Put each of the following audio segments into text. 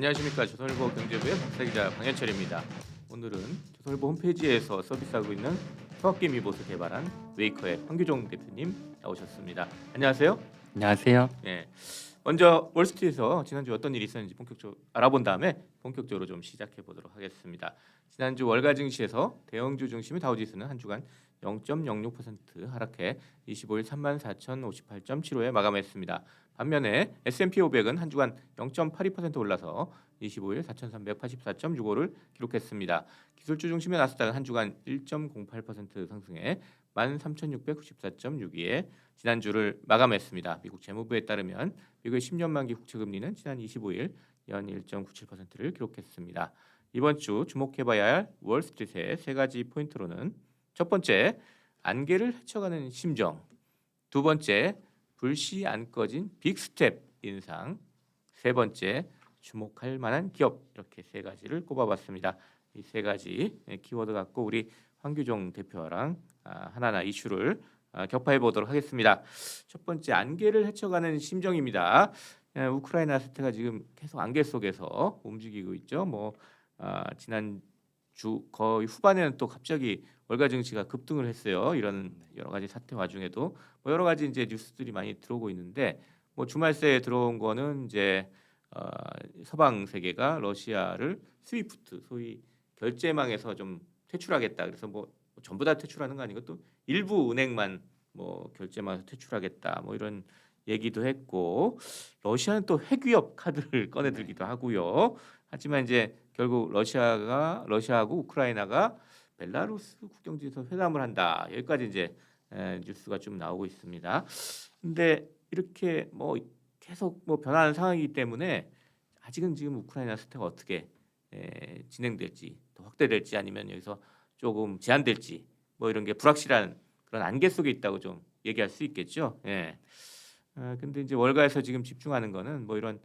안녕하십니까 조선일보 경제부의 박사기자 방현철입니다. 오늘은 조선일보 홈페이지에서 서비스하고 있는 수학게임 이봇을 개발한 웨이커의 황규종 대표님 나오셨습니다. 안녕하세요. 안녕하세요. 예. 먼저 월스트리트에서 지난주 어떤 일이 있었는지 본격적으로 알아본 다음에 본격적으로 좀 시작해 보도록 하겠습니다. 지난주 월가 증시에서 대형주 중심의 다우지수는 한 주간 0.06% 하락해 25일 34,058.75에 마감했습니다. 반면에 S&P 500은 한 주간 0.82% 올라서 25일 4,384.65를 기록했습니다. 기술주 중심의 나스닥은 한 주간 1.08% 상승해 13,694.62에 지난주를 마감했습니다. 미국 재무부에 따르면 미국의 10년 만기 국채 금리는 지난 25일 연 1.97%를 기록했습니다. 이번 주 주목해봐야 할 월스트리트의 세 가지 포인트로는 첫 번째 안개를 헤쳐가는 심정, 두 번째 불씨 안 꺼진 빅스텝 인상, 세 번째 주목할 만한 기업 이렇게 세 가지를 꼽아봤습니다. 이 세 가지 예, 키워드 갖고 우리 황규종 대표랑 아, 하나하나 이슈를 아, 격파해 보도록 하겠습니다. 첫 번째 안개를 헤쳐가는 심정입니다. 예, 우크라이나 사태가 지금 계속 안개 속에서 움직이고 있죠. 뭐 아, 지난 주 거의 후반에는 또 갑자기 월가 증시가 급등을 했어요. 이런 여러 가지 사태 와중에도 뭐 여러 가지 이제 뉴스들이 많이 들어오고 있는데 뭐 주말 새에 들어온 거는 이제 어, 서방 세계가 러시아를 스위프트 소위 결제망에서 좀 퇴출하겠다. 그래서 뭐 전부 다 퇴출하는 거 아니고 또 일부 은행만 뭐 결제망에서 퇴출하겠다. 뭐 이런 얘기도 했고 러시아는 또 핵위협 카드를 꺼내 들기도 하고요. 하지만 이제 결국 러시아가 러시아하고 우크라이나가 벨라루스 국경지에서 회담을 한다. 여기까지 이제 에, 뉴스가 좀 나오고 있습니다. 근데 이렇게 뭐 계속 뭐 변하는 상황이기 때문에 아직은 지금 우크라이나 사태가 어떻게 에, 진행될지 또 확대될지 아니면 여기서 조금 제한될지 뭐 이런 게 불확실한 그런 안개 속에 있다고 좀 얘기할 수 있겠죠. 예. 아, 근데 이제 월가에서 지금 집중하는 거는 뭐 이런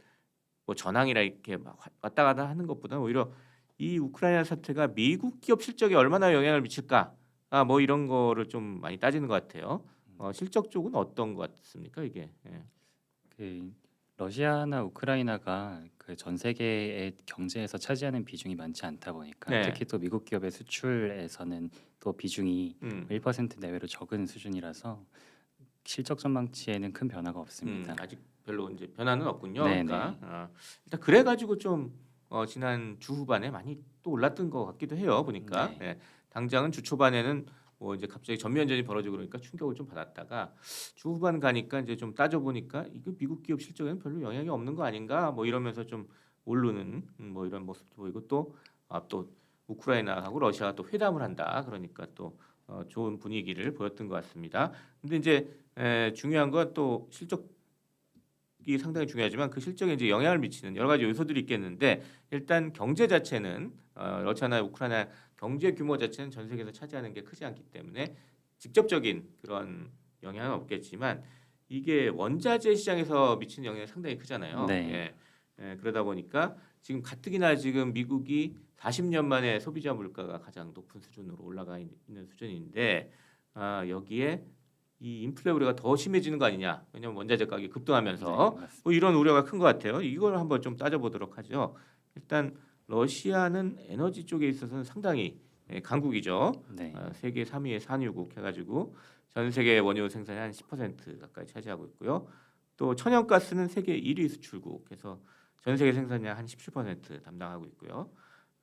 뭐 전황이라 이렇게 막 와- 왔다 갔다 하는 것보다 오히려 이 우크라이나 사태가 미국 기업 실적에 얼마나 영향을 미칠까? 아, 뭐 이런 거를 좀 많이 따지는 것 같아요. 어, 실적 쪽은 어떤 것 같습니까 이게? 예. 그 러시아나 우크라이나가 그 전 세계의 경제에서 차지하는 비중이 많지 않다 보니까 네. 특히 또 미국 기업의 수출에서는 또 비중이 음, 1% 내외로 적은 수준이라서 실적 전망치에는 큰 변화가 없습니다. 음, 아직 별로 이제 변화는 없군요. 네, 그러니까 어, 일단 그래 가지고 좀 어, 지난 주 후반에 많이 또 올랐던 것 같기도 해요. 보니까 네. 예, 당장은 주 초반에는 뭐 이제 갑자기 전면전이 벌어지고 그러니까 충격을 좀 받았다가 주 후반 가니까 이제 좀 따져 보니까 이거 미국 기업 실적에는 별로 영향이 없는 거 아닌가 뭐 이러면서 좀 오르는 음, 뭐 이런 모습도 보이고 또 아, 또 우크라이나하고 러시아가 또 회담을 한다 그러니까 또 어, 좋은 분위기를 보였던 것 같습니다. 근데 이제 에, 중요한 건 또 실적 이 상당히 중요하지만 그 실적에 이제 영향을 미치는 여러 가지 요소들이 있겠는데 일단 경제 자체는 어, 러시아나 우크라이나 경제 규모 자체는 전 세계에서 차지하는 게 크지 않기 때문에 직접적인 그런 영향은 없겠지만 이게 원자재 시장에서 미치는 영향이 상당히 크잖아요. 네. 예. 예, 그러다 보니까 지금 가뜩이나 지금 미국이 40년 만에 소비자 물가가 가장 높은 수준으로 올라가 있- 있는 수준인데 아, 여기에 이 인플레 우려가 더 심해지는 거 아니냐? 왜냐하면 원자재 가격이 급등하면서 네. 뭐 이런 우려가 큰 것 같아요. 이걸 한번 좀 따져보도록 하죠. 일단 러시아는 에너지 쪽에 있어서는 상당히 예, 강국이죠. 네. 어, 세계 3위의 산유국 해가지고 전 세계 원유 생산의 한 10% 가까이 차지하고 있고요. 또 천연가스는 세계 1위 수출국 해서 전 세계 생산량 한 17% 담당하고 있고요.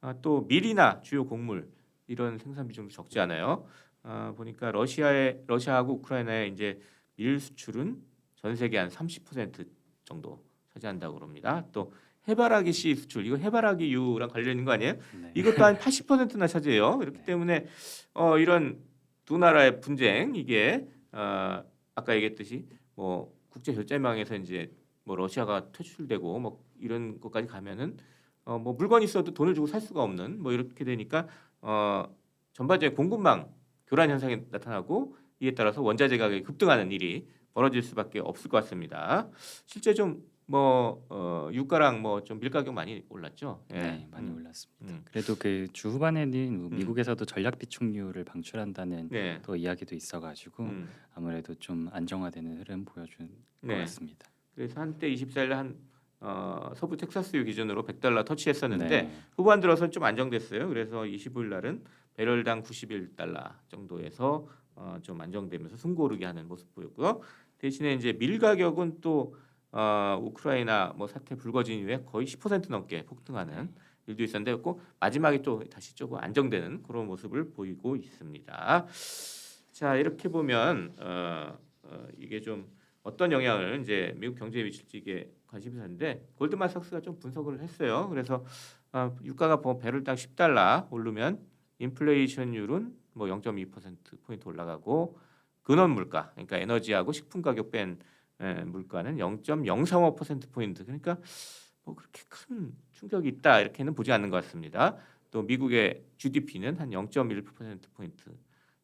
아, 또 밀이나 주요 곡물 이런 생산 비중도 적지 않아요. 아, 보니까 러시아의 러시아하고 우크라이나의 이제 밀 수출은 전 세계 한 30% 정도 차지한다고 그럽니다. 또 해바라기 씨 수출 이거 해바라기유랑 관련 있는 거 아니에요? 네. 이것도 한 80%나 차지해요. 그렇기 네. 때문에 어, 이런 두 나라의 분쟁 이게 어, 아까 얘기했듯이 뭐 국제 결제망에서 이제 뭐 러시아가 퇴출되고 뭐 이런 것까지 가면은 어, 뭐 물건 있어도 돈을 주고 살 수가 없는 뭐 이렇게 되니까 어, 전반적인 공급망 교란 현상이 나타나고 이에 따라서 원자재 가격이 급등하는 일이 벌어질 수밖에 없을 것 같습니다. 실제 좀뭐 어, 유가랑 뭐 좀 밀 가격 많이 올랐죠. 예. 네, 많이 음. 올랐습니다. 음. 그래도 그 주 후반에는 미국에서도 전략 비축률을 방출한다는 네. 또 이야기도 있어가지고 음. 아무래도 좀 안정화되는 흐름 보여준 것 네. 같습니다. 그래서 한때 24일 한 어, 서부 텍사스유 기준으로 100달러 터치했었는데 네. 후반 들어서 좀 안정됐어요. 그래서 25일 날은 배럴당 91달러 정도에서 어, 좀 안정되면서 숨고르게 하는 모습 보였고요. 대신에 이제 밀 가격은 또 어, 우크라이나 뭐 사태 불거진 이후에 거의 10% 넘게 폭등하는 일도 있었는데 꼭 마지막에 또 다시 조금 안정되는 그런 모습을 보이고 있습니다. 자 이렇게 보면 어, 어, 이게 좀 어떤 영향을 이제 미국 경제에 미칠지 이게 관심이 있는데 골드만삭스가 좀 분석을 했어요. 그래서 아, 유가가 뭐 배럴당 10달러 오르면 인플레이션율은 뭐 0.2% 포인트 올라가고 근원 물가 그러니까 에너지하고 식품 가격 뺀 에, 물가는 0.035% 포인트 그러니까 뭐 그렇게 큰 충격이 있다 이렇게는 보지 않는 것 같습니다. 또 미국의 GDP는 한 0.1% 포인트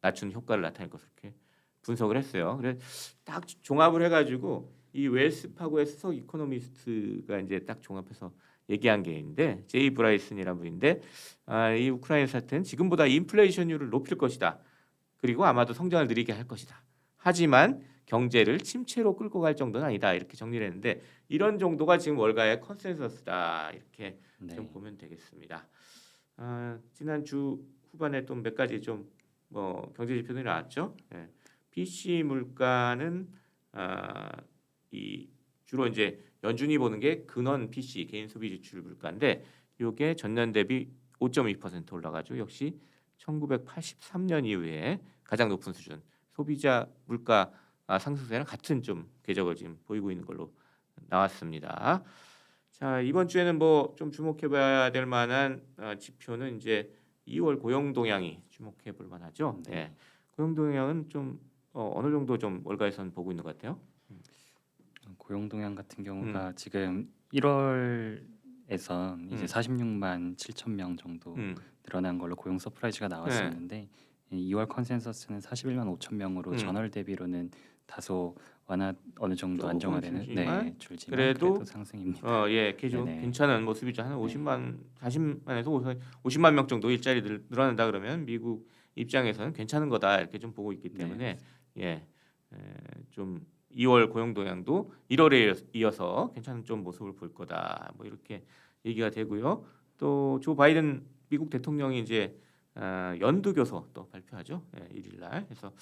낮춘 효과를 나타낼 것으로 이렇게 분석을 했어요. 그래 딱 종합을 해가지고 이 웰스 파고의 수석 이코노미스트가 이제 딱 종합해서 얘기한 게 있는데 제이 브라이슨이라는 분인데 아, 이 우크라이나 사태는 지금보다 인플레이션율을 높일 것이다. 그리고 아마도 성장을 느리게 할 것이다. 하지만 경제를 침체로 끌고 갈 정도는 아니다. 이렇게 정리를 했는데 이런 정도가 지금 월가의 컨센서스다. 이렇게 네. 좀 보면 되겠습니다. 아, 지난 주 후반에 또 몇 가지 좀 뭐 경제 지표들이 나왔죠. 예. PC 물가는 아, 이 주로 이제 연준이 보는 게 근원 PC 개인 소비 지출 물가인데 이게 전년 대비 5.2% 올라가지고 역시 1983년 이후에 가장 높은 수준 소비자 물가 아, 상승세랑 같은 좀 궤적을 지금 보이고 있는 걸로 나왔습니다. 자 이번 주에는 뭐 좀 주목해봐야 될 만한 어, 지표는 이제 2월 고용 동향이 주목해볼 만하죠. 네. 네. 고용 동향은 좀 어, 어느 정도 좀 월가에서는 보고 있는 것 같아요. 고용 동향 같은 경우가 음. 지금 1월에서 이제 음. 46만 7천 명 정도 음. 늘어난 걸로 고용 서프라이즈가 나왔었는데 이 2월 컨센서스는 41만 5천 명으로 음. 전월 대비로는 다소 완화 어느 정도 조금 안정화되는 줄지만 네, 줄지만 그래도 그래도, 상승입니다. 어, 예, 계속 네네. 괜찮은 모습이죠. 한 네. 50만, 40만에서 50만 명 정도 일자리 늘, 늘어난다 그러면 미국 입장에서는 괜찮은 거다 이렇게 좀 보고 있기 네. 때문에 예, 에, 좀 2월 고용 동향도 1월에 이어서 괜찮은 좀 모습을 볼 거다. 뭐 이렇게 얘기가 되고요. 또 조 바이든 미국 대통령이 이제 아, 연두 교서 또 발표하죠. 예, 1일 날. 그래서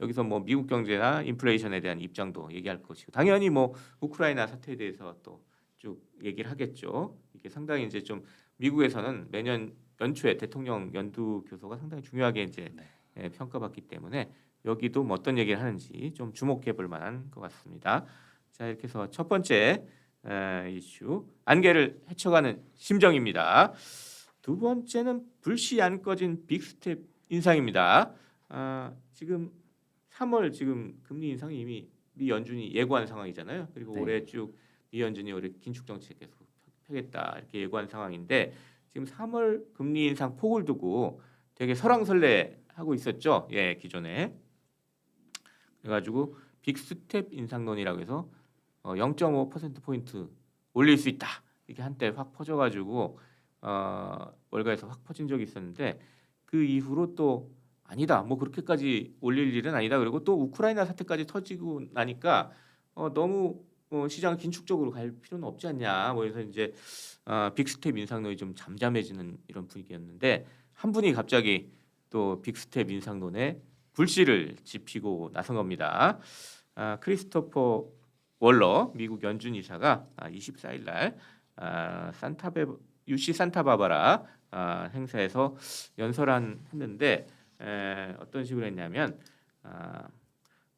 여기서 뭐 미국 경제나 인플레이션에 대한 입장도 얘기할 것이고 당연히 뭐 우크라이나 사태에 대해서 또 쭉 얘기를 하겠죠. 이게 상당히 이제 좀 미국에서는 매년 연초에 대통령 연두 교서가 상당히 중요하게 이제 네. 예, 평가받기 때문에 여기도 뭐 어떤 얘기를 하는지 좀 주목해 볼 만한 것 같습니다. 자 이렇게 해서 첫 번째 에, 이슈 안개를 헤쳐가는 심정입니다. 두 번째는 불씨 안 꺼진 빅스텝 인상입니다. 아, 지금 3월 지금 금리 인상이 이미 미 연준이 예고한 상황이잖아요. 그리고 네. 올해 쭉 미 연준이 올해 긴축 정책 계속 펴겠다 이렇게 예고한 상황인데 지금 3월 금리 인상 폭을 두고 되게 설왕설래 하고 있었죠. 예, 기존에 그래가지고 빅스텝 인상론이라고 해서 어, 0.5% 포인트 올릴 수 있다. 이게 한때 확 퍼져가지고 어, 월가에서 확 퍼진 적이 있었는데 그 이후로 또 아니다. 뭐 그렇게까지 올릴 일은 아니다. 그리고 또 우크라이나 사태까지 터지고 나니까 어, 너무 어, 시장을 긴축적으로 갈 필요는 없지 않냐. 뭐 그래서 이제 어, 빅스텝 인상론이 좀 잠잠해지는 이런 분위기였는데 한 분이 갑자기 또 빅스텝 인상론에 불씨를 지피고 나선 겁니다. 아, 크리스토퍼 월러 미국 연준 이사가 아, 24일 날 아, 산타베 UC 산타바바라 아, 행사에서 연설한 했는데 에, 어떤 식으로 했냐면 아,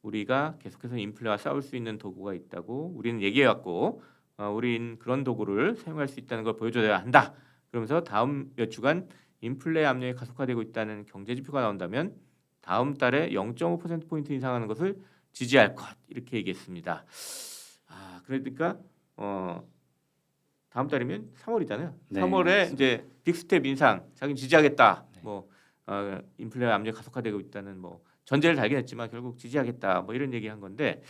우리가 계속해서 인플레와 싸울 수 있는 도구가 있다고 우리는 얘기해왔고 어, 우린 그런 도구를 사용할 수 있다는 걸 보여줘야 한다. 그러면서 다음 몇 주간 인플레 압력이 가속화되고 있다는 경제 지표가 나온다면 다음 달에 0.5% 포인트 인상하는 것을 지지할 것 이렇게 얘기했습니다. 아 그러니까 어 다음 달이면 3월이잖아요. 네, 3월에 맞습니다. 이제 빅스텝 인상 자기는 지지하겠다. 네. 뭐 어, 인플레 압력 가속화되고 있다는 뭐 전제를 달긴 했지만 결국 지지하겠다. 뭐 이런 얘기한 건데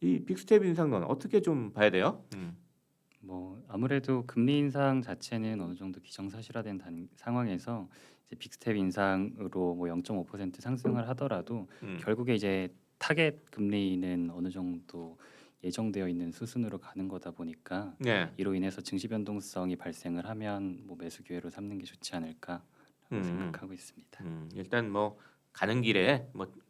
이 빅스텝 인상론 어떻게 좀 봐야 돼요? 음. 뭐 아무래도 금리 인상 자체는 어느 정도 기정사실화된 단, 상황에서 이제 빅스텝 인상으로 뭐 0.5% 상승을 하더라도 음. 결국에 이제 타겟 금리는 어느 정도 예정되어 있는 수순으로 가는 거다 보니까 네. 이로 인해서 증시 변동성이 발생을 하면 뭐 매수 기회로 삼는 게 좋지 않을까 음. 생각하고 있습니다. 음, 일단 뭐 가는 길에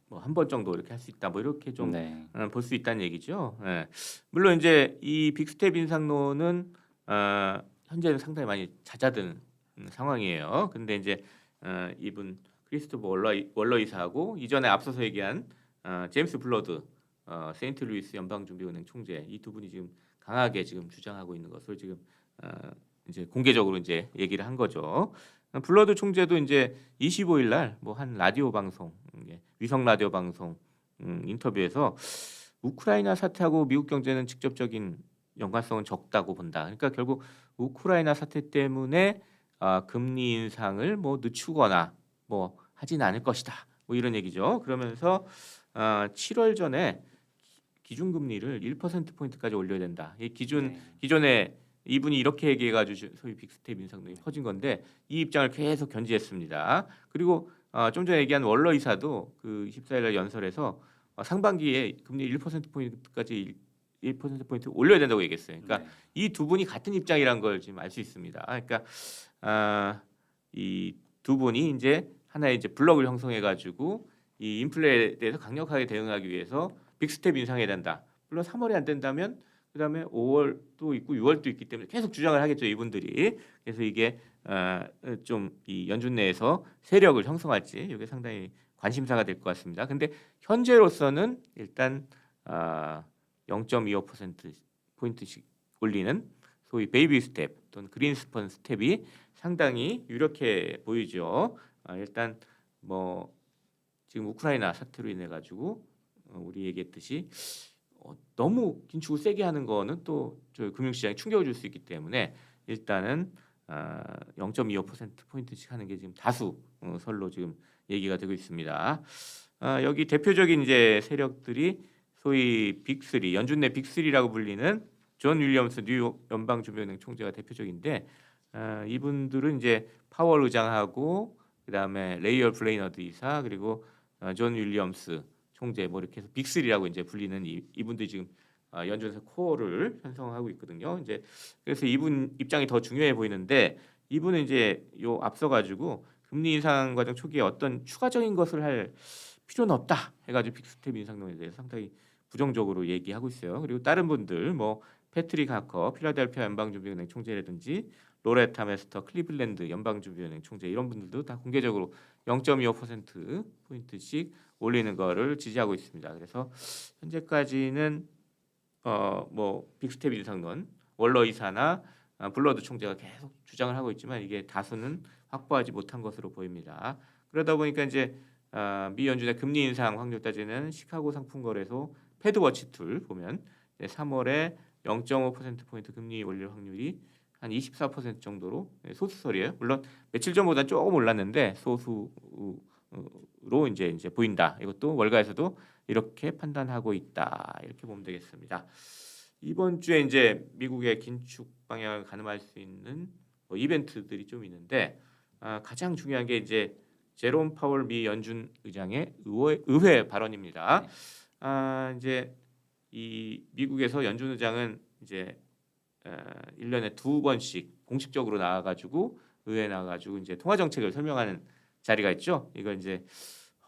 뭐한번 정도 이렇게 할 수 있다. 뭐 이렇게 좀 네. 볼수 있다는 얘기죠. 예. 물론 이제 이 빅스텝 인상론은 어, 현재는 상당히 많이 잦아든 음, 상황이에요. 근데 이제 어, 이분 크리스토퍼 월러 이사하고 이전에 앞서서 얘기한 어, 제임스 블러드 어, 세인트 루이스 연방준비은행 총재 이 두 분이 지금 강하게 지금 주장하고 있는 것을 지금 어, 이제 공개적으로 이제 얘기를 한 거죠. 어, 블러드 총재도 이제 25일 날 뭐 한 라디오 방송, 예, 위성 라디오 방송 음, 인터뷰에서 우크라이나 사태하고 미국 경제는 직접적인 연관성은 적다고 본다. 그러니까 결국 우크라이나 사태 때문에 아, 금리 인상을 뭐 늦추거나 뭐 하진 않을 것이다. 뭐 이런 얘기죠. 그러면서 아, 7월 전에 기준 금리를 1% 포인트까지 올려야 된다. 이 기준 네. 기존에 이분이 이렇게 얘기해가지고 소위 빅스텝 인상론이 퍼진 건데 이 입장을 계속 견지했습니다. 그리고 어, 좀 전에 얘기한 월러 이사도 그 24일 날 연설에서 어, 상반기에 금리 1% 포인트까지 1% 포인트 올려야 된다고 얘기했어요. 그러니까 네. 이두 분이 같은 입장이란 걸 지금 알 수 있습니다. 그러니까 아, 이두 분이 이제 하나의 이제 블럭을 형성해 가지고 이 인플레에 대해서 강력하게 대응하기 위해서 빅스텝 인상해야 된다. 물론 3월에 안 된다면 그다음에 5월도 있고 6월도 있기 때문에 계속 주장을 하겠죠 이분들이. 그래서 이게 아, 좀이 연준 내에서 세력을 형성할지 이게 상당히 관심사가 될 것 같습니다. 근데 현재로서는 일단 아, 0.25% 포인트씩 올리는 소위 베이비 스텝 또는 그린스펀 스텝이 상당히 유력해 보이죠. 아, 일단 뭐 지금 우크라이나 사태로 인해 가지고 어, 우리 얘기했듯이 어, 너무 긴축을 세게 하는 거는 또저 금융시장에 충격을 줄 수 있기 때문에 일단은 아, 0.25% 포인트씩 하는 게 지금 다수 어, 설로 지금 얘기가 되고 있습니다. 아, 여기 대표적인 이제 세력들이 소위 빅3 연준 내 빅3라고 불리는 존 윌리엄스 뉴욕 연방준비은행 총재가 대표적인데 아, 이분들은 이제 파월 의장하고 그다음에 레이얼 블레이너드 이사 그리고 어, 존 윌리엄스 총재 뭐 이렇게 해서 빅3라고 이제 불리는 이, 이분들이 지금 아, 연준에서 코어를 편성하고 있거든요. 이제 그래서 이분 입장이 더 중요해 보이는데 이분은 이제 요 앞서 가지고 금리 인상 과정 초기에 어떤 추가적인 것을 할 필요는 없다 해가지고 빅스텝 인상론에 대해서 상당히 부정적으로 얘기하고 있어요. 그리고 다른 분들 뭐 패트릭 하커 필라델피아 연방준비은행 총재라든지 로레타 메스터 클리블랜드 연방준비은행 총재 이런 분들도 다 공개적으로 0.25% 포인트씩 올리는 거를 지지하고 있습니다. 그래서 현재까지는 어 뭐 빅스텝 인상론 월러 이사나 아, 블러드 총재가 계속 주장을 하고 있지만 이게 다수는 확보하지 못한 것으로 보입니다. 그러다 보니까 이제 아, 미 연준의 금리 인상 확률 따지는 시카고 상품거래소 패드워치 툴 보면 이제 3월에 0.5% 포인트 금리 올릴 확률이 한 24% 정도로 네, 소수설이에요. 물론 며칠 전보다 조금 올랐는데 소수로 이제 이제 보인다. 이것도 월가에서도 이렇게 판단하고 있다. 이렇게 보면 되겠습니다. 이번 주에 이제 미국의 긴축 방향을 가늠할 수 있는 뭐 이벤트들이 좀 있는데 아, 가장 중요한 게 이제 제롬 파월 미 연준 의장의 의회, 의회 발언입니다. 네. 아, 이제 이 미국에서 연준 의장은 이제 어, 1년에 두 번씩 공식적으로 나와 가지고 의회에 나와 가지고 이제 통화 정책을 설명하는 자리가 있죠. 이거 이제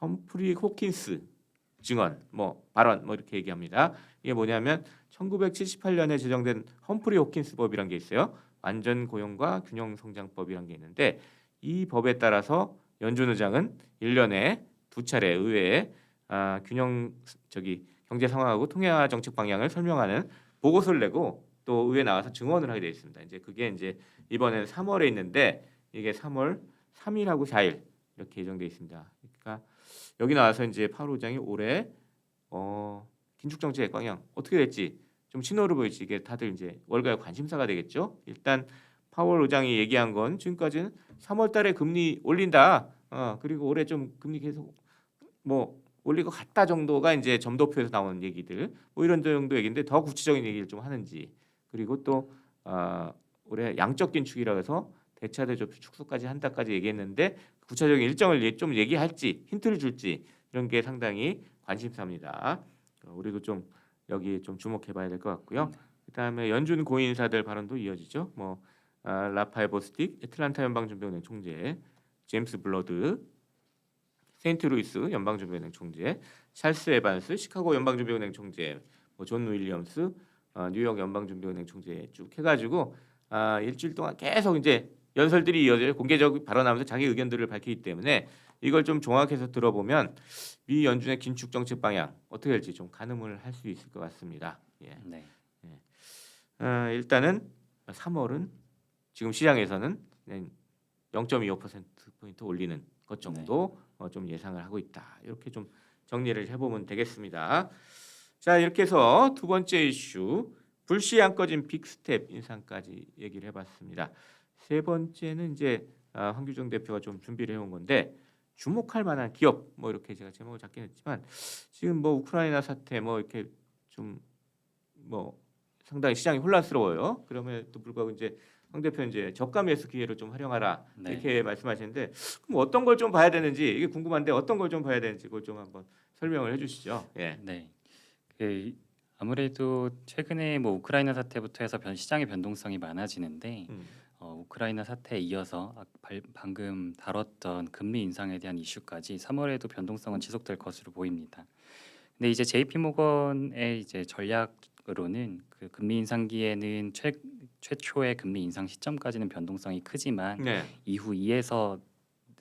험프리 호킨스 증언 뭐 발언 뭐 이렇게 얘기합니다. 이게 뭐냐면 1978년에 제정된 험프리 호킨스 법이란 게 있어요. 완전 고용과 균형 성장법이란 게 있는데 이 법에 따라서 연준 의장은 1년에 두 차례 의회에 아, 균형 저기 경제 상황하고 통화 정책 방향을 설명하는 보고서를 내고 또 의회 나와서 증언을 하게 돼 있습니다. 이제 그게 이제 이번에는 3월에 있는데 이게 3월 3일하고 4일 이렇게 예정돼 있습니다. 그러니까 여기 나와서 이제 파월 의장이 올해 어, 긴축 정책 방향 어떻게 될지 좀 신호를 보일지 이게 다들 이제 월가의 관심사가 되겠죠. 일단 파월 의장이 얘기한 건 지금까지는 3월 달에 금리 올린다. 어, 그리고 올해 좀 금리 계속 뭐 올릴 것 같다 정도가 이제 점도표에서 나오는 얘기들 뭐 이런 정도 얘기인데 더 구체적인 얘기를 좀 하는지 그리고 또 어, 올해 양적 긴축이라 해서 대차 대조표 축소까지 한다까지 얘기했는데 구체적인 일정을 얘- 좀 얘기할지 힌트를 줄지 이런 게 상당히 관심사입니다. 어, 우리도 좀 여기 좀 주목해봐야 될 것 같고요. 그다음에 연준 고위 인사들 발언도 이어지죠. 뭐 아, 라파엘 보스틱, 애틀란타 연방준비은행 총재, 제임스 블러드, 세인트루이스 연방준비은행 총재, 찰스 에반스, 시카고 연방준비은행 총재, 뭐존 윌리엄스, 어, 뉴욕 연방준비은행 총재 쭉 해가지고 아, 일주일 동안 계속 이제 연설들이 이어져요. 공개적 발언하면서 자기 의견들을 밝히기 때문에 이걸 좀 종합해서 들어보면 미 연준의 긴축 정책 방향 어떻게 될지 좀 가늠을 할 수 있을 것 같습니다. 예. 네. 어, 일단은 3월은 지금 시장에서는 0.25% 포인트 올리는 것 정도 어, 좀 예상을 하고 있다. 이렇게 좀 정리를 해보면 되겠습니다. 자 이렇게 해서 두 번째 이슈 불시 안 꺼진 빅스텝 인상까지 얘기를 해봤습니다. 세 번째는 이제 아, 황규정 대표가 좀 준비를 해온 건데 주목할 만한 기업 뭐 이렇게 제가 제목을 잡긴 했지만 지금 뭐 우크라이나 사태 뭐 이렇게 좀 뭐 상당히 시장이 혼란스러워요. 그럼에도 불구하고 이제 황 대표 이제 저가 매수 기회를 좀 활용하라 네. 이렇게 말씀하시는데 그럼 어떤 걸 좀 봐야 되는지 이게 궁금한데 어떤 걸 좀 봐야 되는지 그걸 좀 한번 설명을 해주시죠. 예. 네. 그 아무래도 최근에 뭐 우크라이나 사태부터 해서 변, 시장의 변동성이 많아지는데 음. 어, 우크라이나 사태에 이어서 아, 발- 방금 다뤘던 금리 인상에 대한 이슈까지 3월에도 변동성은 지속될 것으로 보입니다. 근데 이제 JP 모건의 이제 전략으로는 그 금리 인상기에는 최 최초의 금리 인상 시점까지는 변동성이 크지만 네. 이후 2에서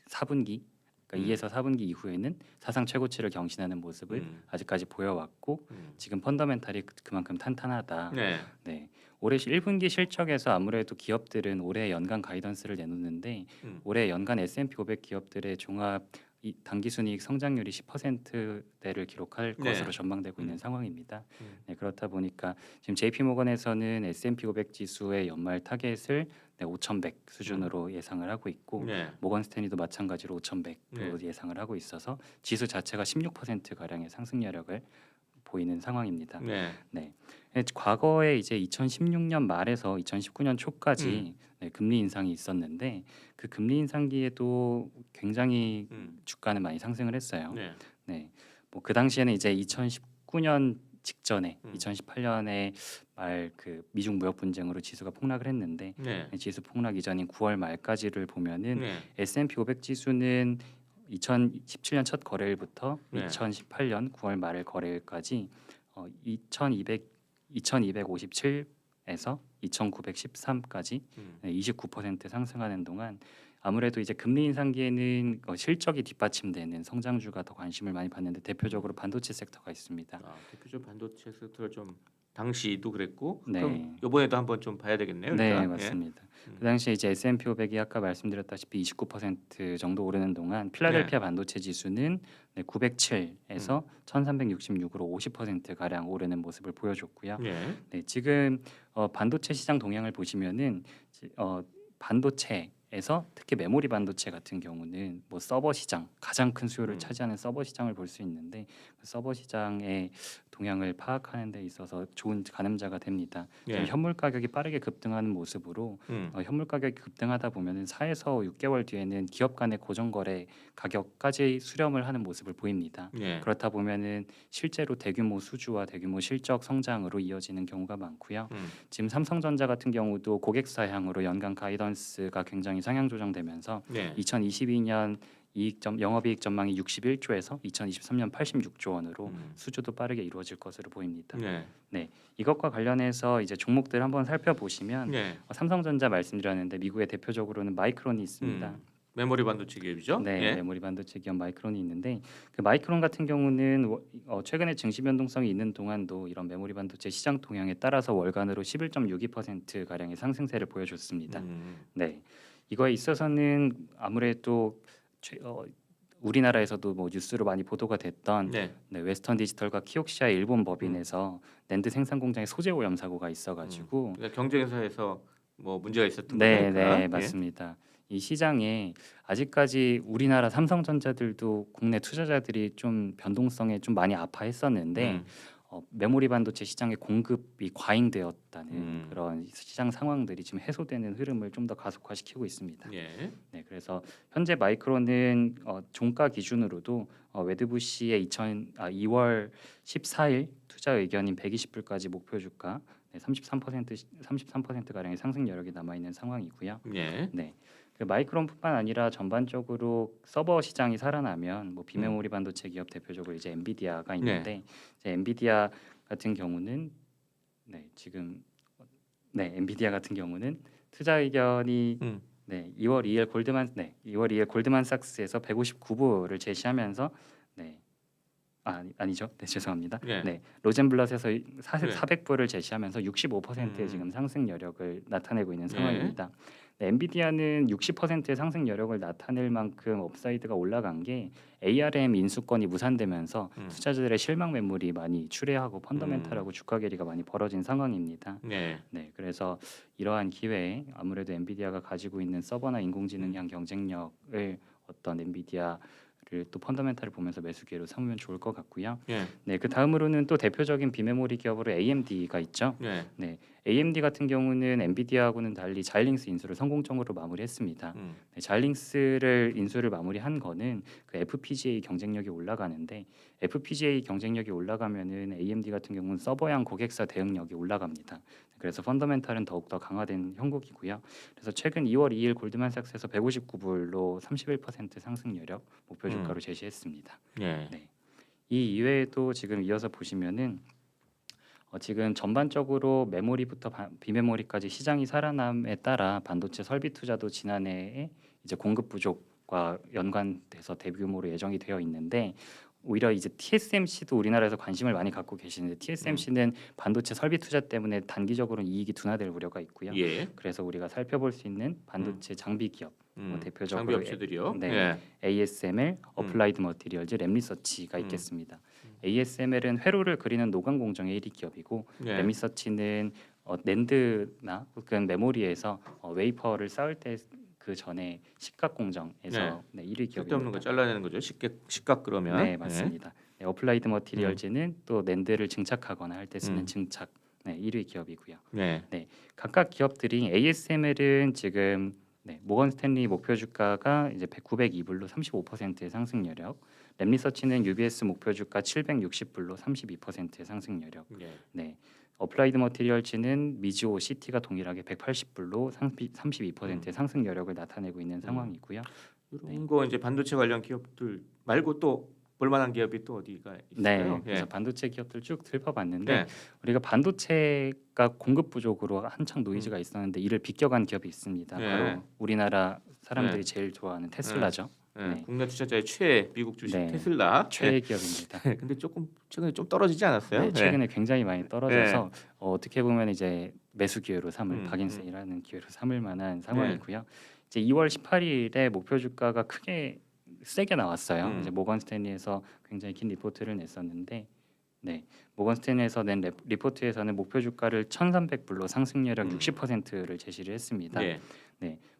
4분기 그러니까 음. 2에서 4분기 이후에는 사상 최고치를 경신하는 모습을 음. 아직까지 보여왔고 음. 지금 펀더멘탈이 그- 그만큼 탄탄하다. 네. 네. 올해 1분기 실적에서 아무래도 기업들은 올해 연간 가이던스를 내놓는데 음. 올해 연간 S&P 500 기업들의 종합 이 당기순이익 성장률이 10%대를 기록할 네. 것으로 전망되고 있는 음. 상황입니다. 음. 네, 그렇다 보니까 지금 JP 모건에서는 S&P 500 지수의 연말 타겟을 네, 5,100 수준으로 예상을 하고 있고 네. 모건 스탠리도 마찬가지로 5,100로 네. 예상을 하고 있어서 지수 자체가 16% 가량의 상승 여력을 보이는 상황입니다. 네. 네. 네, 과거에 이제 2016년 말에서 2019년 초까지 음. 네, 금리 인상이 있었는데 그 금리 인상기에도 굉장히 음. 주가는 많이 상승을 했어요. 네. 네. 뭐 그 당시에는 이제 2019년 직전에 음. 2018년에 말 그 미중 무역 분쟁으로 지수가 폭락을 했는데 네. 지수 폭락 이전인 9월 말까지를 보면은 네. S&P 500 지수는 2017년 첫 거래일부터 네. 2018년 9월 말 거래일까지 어, 2,200 2,257에서 2,913까지 음. 네, 29% 상승하는 동안 아무래도 이제 금리 인상기에는 어, 실적이 뒷받침되는 성장주가 더 관심을 많이 받는데 대표적으로 반도체 섹터가 있습니다. 아, 대표적 반도체 섹터를 좀 당시도 그랬고 네. 그럼 이번에도 한번 좀 봐야 되겠네요. 네, 일단. 예. 맞습니다. 음. 그 당시에 이제 S&P 500이 아까 말씀드렸다시피 29% 정도 오르는 동안 필라델피아 반도체 지수는 네, 907에서 음. 1366으로 50% 가량 오르는 모습을 보여줬고요. 네. 네, 지금 어, 반도체 시장 동향을 보시면은 지- 어, 반도체 에서 특히 메모리 반도체 같은 경우는 뭐 서버 시장 가장 큰 수요를 음. 차지하는 서버 시장을 볼 수 있는데 그 서버 시장의 동향을 파악하는 데 있어서 좋은 가늠자가 됩니다. 네. 현물 가격이 빠르게 급등하는 모습으로 음. 어, 현물 가격이 급등하다 보면은 4에서 6개월 뒤에는 기업 간의 고정 거래 가격까지 수렴을 하는 모습을 보입니다. 네. 그렇다 보면은 실제로 대규모 수주와 대규모 실적 성장으로 이어지는 경우가 많고요. 음. 지금 삼성전자 같은 경우도 고객 사 향으로 연간 가이던스가 굉장히 상향 조정되면서 네. 2022년 이익점 영업이익 전망이 61조에서 2023년 86조 원으로 음. 수주도 빠르게 이루어질 것으로 보입니다. 네. 이것과 관련해서 이제 종목들 한번 살펴보시면 네. 어, 삼성전자 말씀드렸는데 미국의 대표적으로는 마이크론이 있습니다. 음. 메모리 반도체 기업이죠. 네, 예. 메모리 반도체 기업 마이크론이 있는데 그 마이크론 같은 경우는 워- 어, 최근에 증시 변동성이 있는 동안도 이런 메모리 반도체 시장 동향에 따라서 월간으로 11.62% 가량의 상승세를 보여줬습니다. 음. 네, 이거에 있어서는 아무래도 최, 어, 우리나라에서도 뭐 뉴스로 많이 보도가 됐던 네. 네, 웨스턴 디지털과 키옥시아 일본 법인에서 낸드 생산 공장에 소재 오염 사고가 있어가지고 그러니까 경쟁사에서 뭐 문제가 있었던 네, 거니까. 네, 예. 맞습니다. 이 시장에 아직까지 우리나라 삼성전자들도 국내 투자자들이 좀 변동성에 좀 많이 아파했었는데 음. 어, 메모리 반도체 시장의 공급이 과잉되었다는 음. 그런 시장 상황들이 지금 해소되는 흐름을 좀 더 가속화시키고 있습니다. 예. 네, 그래서 현재 마이크론은 어, 종가 기준으로도 어, 웨드부시의 2000, 아, 2월 14일 투자 의견인 120불까지 목표 주가 네, 33% 33% 가량의 상승 여력이 남아 있는 상황이고요. 예. 네. 그 마이크론뿐만 아니라 전반적으로 서버 시장이 살아나면 뭐 비메모리 반도체 기업 대표적으로 이제 엔비디아가 있는데 이제 엔비디아 같은 경우는 네, 지금 네, 엔비디아 같은 경우는 투자 의견이 음. 네, 2월 2일 골드만 네, 2월 2일 골드만삭스에서 159불을 제시하면서 네. 아, 아니- 아니죠. 네, 죄송합니다. 예. 네. 로젠블럿에서 사, 네. 400불을 제시하면서 65%의 음. 지금 상승 여력을 나타내고 있는 네. 상황입니다. 네, 엔비디아는 60%의 상승 여력을 나타낼 만큼 업사이드가 올라간 게 ARM 인수권이 무산되면서 음. 투자자들의 실망 매물이 많이 출회하고 펀더멘탈하고 주가 괴리가 많이 벌어진 상황입니다. 네. 네, 그래서 이러한 기회에 아무래도 엔비디아가 가지고 있는 서버나 인공지능향 경쟁력을 어떤 엔비디아 를 또 펀더멘탈을 보면서 매수 기회로 삼으면 좋을 것 같고요. 예. 네, 그 다음으로는 또 대표적인 비메모리 기업으로 AMD가 있죠. 예. 네, AMD 같은 경우는 엔비디아하고는 달리 자일링스 인수를 성공적으로 마무리했습니다. 음. 네, 자일링스를 인수를 마무리한 거는 그 FPGA 경쟁력이 올라가는데 FPGA 경쟁력이 올라가면은 AMD 같은 경우는 서버형 고객사 대응력이 올라갑니다. 그래서 펀더멘탈은 더욱 더 강화된 형국이고요. 그래서 최근 2월 2일 골드만삭스에서 159불로 31% 상승 여력 목표 주가로 제시했습니다. 예. 이 이외에도 지금 이어서 보시면은 어, 지금 전반적으로 메모리부터 바- 비메모리까지 시장이 살아남에 따라 반도체 설비 투자도 지난해에 이제 공급 부족과 연관돼서 대규모로 예정이 되어 있는데 오히려 이제 TSMC도 우리나라에서 관심을 많이 갖고 계시는데 TSMC는 반도체 설비 투자 때문에 단기적으로 이익이 둔화될 우려가 있고요. 예. 그래서 우리가 살펴볼 수 있는 반도체 장비 기업 음. 뭐 대표적으로 장비 업체들이요. 네. 예. ASML, 어플라이드 머티리얼즈, 램리서치가 음. 있겠습니다. ASML은 회로를 그리는 노광 공정의 1위 기업이고 예. 램리서치는 어, 낸드나 혹은 메모리에서 어, 웨이퍼를 쌓을 때 그 전에 식각 공정에서 네. 1위 쓸데없는 거 기업입니다. 잘라내는 거죠. 쉽게 식각 그러면. 네, 맞습니다. 네, 어플라이드 머티리얼즈는 또 낸드를 증착하거나 할 때 쓰는 음. 증착 네, 1위 기업이고요. 예. 네. 각각 기업들이 ASML은 지금 네, 모건 스탠리 목표 주가가 이제 902불로 35%의 상승 여력, 램리서치는 UBS 목표 주가 760불로 32%의 상승 여력, 예. 네, 어플라이드 머티리얼즈는 미즈오 시티가 동일하게 180불로 32%의 상승 여력을 나타내고 있는 상황이고요. 이런 네. 거 이제 반도체 관련 기업들 말고 또 볼만한 기업이 또 어디가 네, 있을까요? 그래서 예. 반도체 기업들 쭉 들춰봤는데 네. 우리가 반도체가 공급 부족으로 한창 노이즈가 있었는데 이를 비껴간 기업이 있습니다. 네. 바로 우리나라 사람들이 네. 제일 좋아하는 테슬라죠. 예. 네. 국내 투자자의 최애 미국 주식 네. 테슬라. 최애 기업입니다. 예. 근데 조금 최근에 좀 떨어지지 않았어요? 네, 최근에 굉장히 많이 떨어져서 네. 어, 어떻게 보면 이제 매수 기회로 삼을 음, 바긴세일하는 기회로 삼을 만한 상황이고요. 이제 2월 18일에 목표 주가가 크게 세게 나왔어요. 음. 이제 모건 스탠리에서 굉장히 긴 리포트를 냈었는데 네. 모건 스탠리에서 낸 레- 리포트에서는 목표 주가를 1,300불로 상승률약 음. 60%를 제시를 했습니다. 예.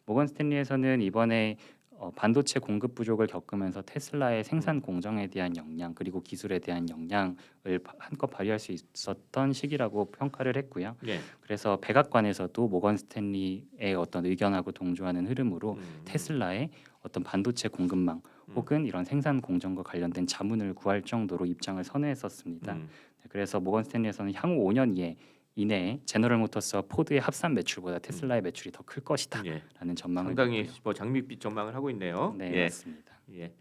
모건 스탠리에서는 이번에 어, 반도체 공급 부족을 겪으면서 테슬라의 음. 생산 공정에 대한 역량 그리고 기술에 대한 역량을 바- 한껏 발휘할 수 있었던 시기라고 평가를 했고요. 예. 그래서 백악관에서도 모건 스탠리의 어떤 의견하고 동조하는 흐름으로 음. 테슬라의 어떤 반도체 공급망 음. 혹은 이런 생산 공정과 관련된 자문을 구할 정도로 입장을 선회했었습니다. 음. 그래서 모건 스탠리에서는 향후 5년 이에 이내에 제너럴 모터스와 포드의 합산 매출보다 테슬라의 매출이 더 클 것이다라는 예. 전망을 상당히 내고요. 뭐 장밋빛 전망을 하고 있네요. 네 예. 맞습니다. 예.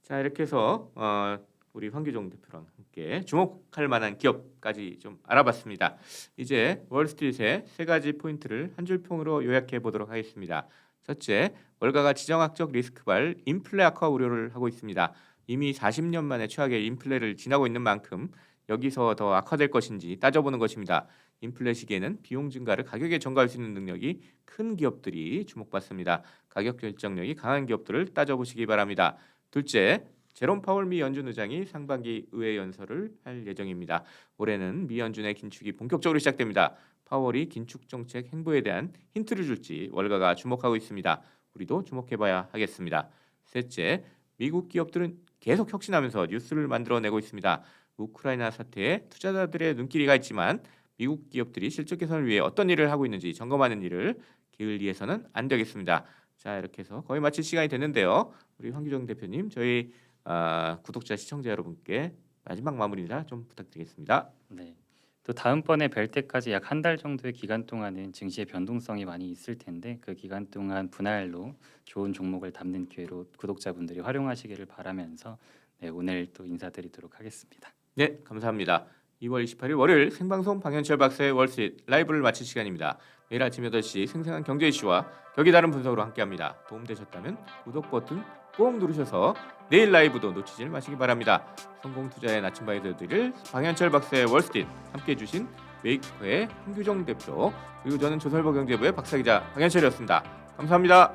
자 이렇게 해서 어, 우리 황규종 대표랑 함께 주목할 만한 기업까지 좀 알아봤습니다. 이제 월스트리트의 세 가지 포인트를 한 줄 평으로 요약해 보도록 하겠습니다. 첫째, 월가가 지정학적 리스크발 인플레 악화 우려를 하고 있습니다. 이미 40년 만에 최악의 인플레를 지나고 있는 만큼 여기서 더 악화될 것인지 따져보는 것입니다. 인플레 시기에는 비용 증가를 가격에 전가할 수 있는 능력이 큰 기업들이 주목받습니다. 가격 결정력이 강한 기업들을 따져보시기 바랍니다. 둘째, 제롬 파월 미 연준 의장이 상반기 의회 연설을 할 예정입니다. 올해는 미 연준의 긴축이 본격적으로 시작됩니다. 파월이 긴축 정책 행보에 대한 힌트를 줄지 월가가 주목하고 있습니다. 우리도 주목해봐야 하겠습니다. 셋째, 미국 기업들은 계속 혁신하면서 뉴스를 만들어내고 있습니다. 우크라이나 사태에 투자자들의 눈길이 가 있지만 미국 기업들이 실적 개선을 위해 어떤 일을 하고 있는지 점검하는 일을 게을리해서는 안 되겠습니다. 자 이렇게 해서 거의 마칠 시간이 됐는데요. 우리 황규정 대표님 저희 아, 구독자 시청자 여러분께 마지막 마무리 인사 좀 부탁드리겠습니다. 네. 또 다음번에 뵐 때까지 약 한 달 정도의 기간 동안은 증시의 변동성이 많이 있을 텐데 그 기간 동안 분할로 좋은 종목을 담는 기회로 구독자분들이 활용하시기를 바라면서 네, 오늘 또 인사드리도록 하겠습니다. 네, 감사합니다. 2월 28일 월요일 생방송 방현철 박사의 월스트리트 라이브를 마칠 시간입니다. 매일 아침 8시 생생한 경제 이슈와 격이 다른 분석으로 함께합니다. 도움되셨다면 구독 버튼 꼭 누르셔서 내일 라이브도 놓치지 마시기 바랍니다. 성공 투자의 나침반이 되어드릴 방현철 박사의 월스트리트 함께해 주신 메이커의 홍규정 대표 그리고 저는 조설버 경제부의 박사기자 방현철이었습니다. 감사합니다.